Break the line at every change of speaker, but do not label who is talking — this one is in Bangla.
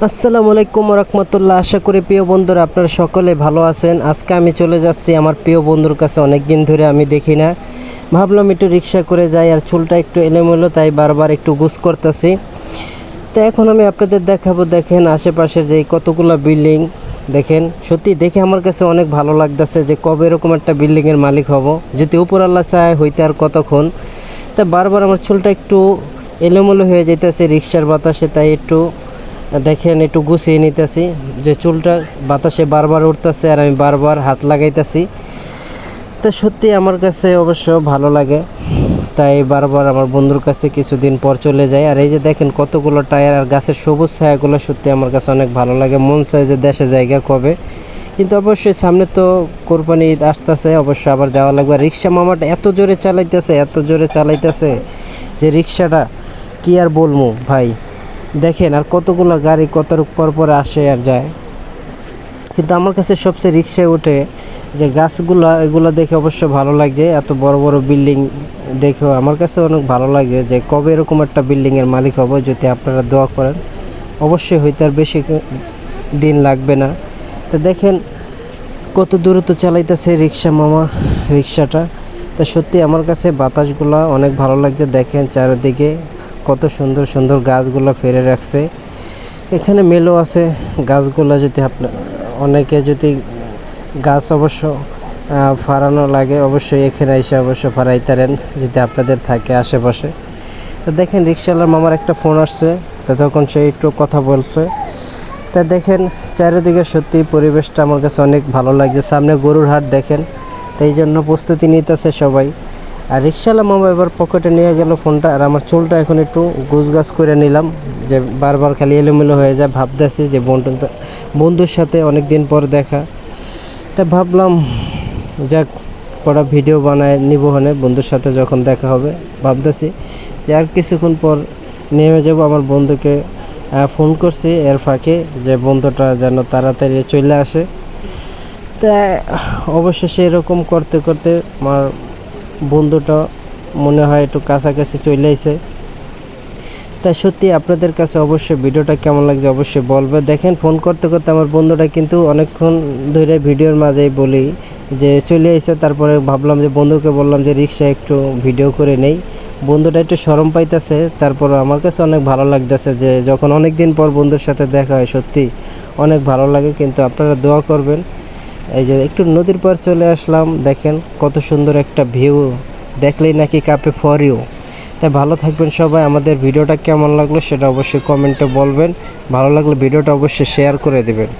আসসালামু আলাইকুম রহমতুল্লাহ। আশা করি প্রিয় বন্ধুরা আপনারা সকলে ভালো আছেন। আজকে আমি চলে যাচ্ছি আমার প্রিয় বন্ধুর কাছে। অনেক দিন ধরে আমি দেখি না। ভাবলাম একটু রিক্সা করে যাই আর চুলটা একটু এলোমেলো, তাই বারবার একটু গুছ করতেছি। তো এখন আমি আপনাদের দেখাবো, দেখেন আশেপাশের যে কতগুলো বিল্ডিং, দেখেন। সত্যি দেখে আমার কাছে অনেক ভালো লাগতেছে যে কবে এরকম একটা বিল্ডিংয়ের মালিক হব। যদি উপর আল্লাহ চায়, হইতে আর কতক্ষণ? তা বারবার আমার চুলটা একটু এলোমেলো হয়ে যেতেছে রিক্সার বাতাসে, তাই একটু দেখেন, একটু গুছিয়ে নিতেছি। যে চুলটা বাতাসে বারবার উঠতেছে আর আমি বারবার হাত লাগাইতেছি। তো সত্যি আমার কাছে অবশ্য ভালো লাগে। তাই বারবার আমার বন্ধুর কাছে কিছুদিন পর চলে যায় আর এই যে দেখেন, কতগুলো টায়ার আর গাছের সবুজ ছায়াগুলো সত্যি আমার কাছে অনেক ভালো লাগে। মন চায় যে দেশে জায়গা কবে। কিন্তু অবশ্যই সামনে তো কোরবানি ঈদ আসতেছে অবশ্যই আবার যাওয়া লাগবে। রিক্সা মামাটা এত জোরে চালাইতেছে, এত জোরে চালাইতেছে যে রিক্সাটা কি আর বলব ভাই? দেখেন আর কতগুলো গাড়ি কত পর পর আসে আর যায়। কিন্তু আমার কাছে সবচেয়ে রিক্সায় উঠে যে গাছগুলো, এগুলো দেখে অবশ্য ভালো লাগছে। এত বড় বড় বিল্ডিং দেখেও আমার কাছে অনেক ভালো লাগে যে কবে এরকম একটা বিল্ডিংয়ের মালিক হব যদি আপনারা দোয়া করেন। অবশ্যই হয়তো আর বেশি দিন লাগবে না। তো দেখেন কত দূরত্ব চালাইতেছে রিক্সা মামা, রিক্সাটা। তা সত্যি আমার কাছে বাতাসগুলো অনেক ভালো লাগছে। দেখেন চারিদিকে কত সুন্দর সুন্দর গাছগুলো ফেলে রাখছে। এখানে মেলো আছে গাছগুলো যদি আপনার অনেকে যদি গাছ অবশ্য ফাড়ানো লাগে অবশ্যই এখানে এসে অবশ্য ফাড়াইতারেন যদি আপনাদের থাকে আশেপাশে। তো দেখেন রিক্সাওয়ালার মামার একটা ফোন আসছে তো তখন সে একটু কথা বলছে। তা দেখেন চারিদিকে সত্যি পরিবেশটা আমার কাছে অনেক ভালো লাগছে। সামনে গরুর হাট দেখেন তাই জন্য প্রস্তুতি নিতেছে সবাই। আর রিক্সাওয়ালা মামা এবার পকেটে নিয়ে গেল ফোনটা, আর আমার চুলটা এখন একটু গুছগাছ করে নিলাম, যে বারবার খালি এলোমেলো হয়ে যায়, ভাবতেছি যে বন্ধু বন্ধুর সাথে অনেক দিন পর দেখা। তা ভাবলাম, যাক, কটা ভিডিও বানায় নিব হনে বন্ধুর সাথে যখন দেখা হবে, ভাবতেছি যে আর কিছুক্ষণ পর নেমে যাব, আমার বন্ধুকে ফোন করছি এর ফাঁকে, যে বন্ধুটা যেন তাড়াতাড়ি চলে আসে। তা অবশেষে এরকম করতে করতে আমার বন্ধুটা মনে হয় একটু কাছাকাছি চলে আইছে। তাই সত্যি আপনাদের কাছে অবশ্যই ভিডিওটা কেমন লাগছে অবশ্যই বলবে। দেখেন, ফোন করতে করতে আমার বন্ধুটা কিন্তু অনেকক্ষণ ধরে ভিডিওর মাঝেই বলি যে চলে এসে তারপরে ভাবলাম যে বন্ধুকে বললাম যে রিক্সা একটু ভিডিও করে নেই। বন্ধুটা একটু সরম পাইতেছে। তারপর আমার কাছে অনেক ভালো লাগতেছে যে যখন অনেক দিন পর বন্ধুর সাথে দেখা হয়, সত্যি অনেক ভালো লাগে। কিন্তু আপনারা দোয়া করবেন। এই যে একটু নদীর পর চলে আসলাম, দেখেন কত সুন্দর একটা ভিউ দেখলেই নাকি কাপে ফর ইউ তাই ভালো থাকবেন সবাই, আমাদের ভিডিওটা কেমন লাগল সেটা অবশ্যই কমেন্টে বলবেন। ভালো লাগলে ভিডিওটা অবশ্যই শেয়ার করে দেবেন।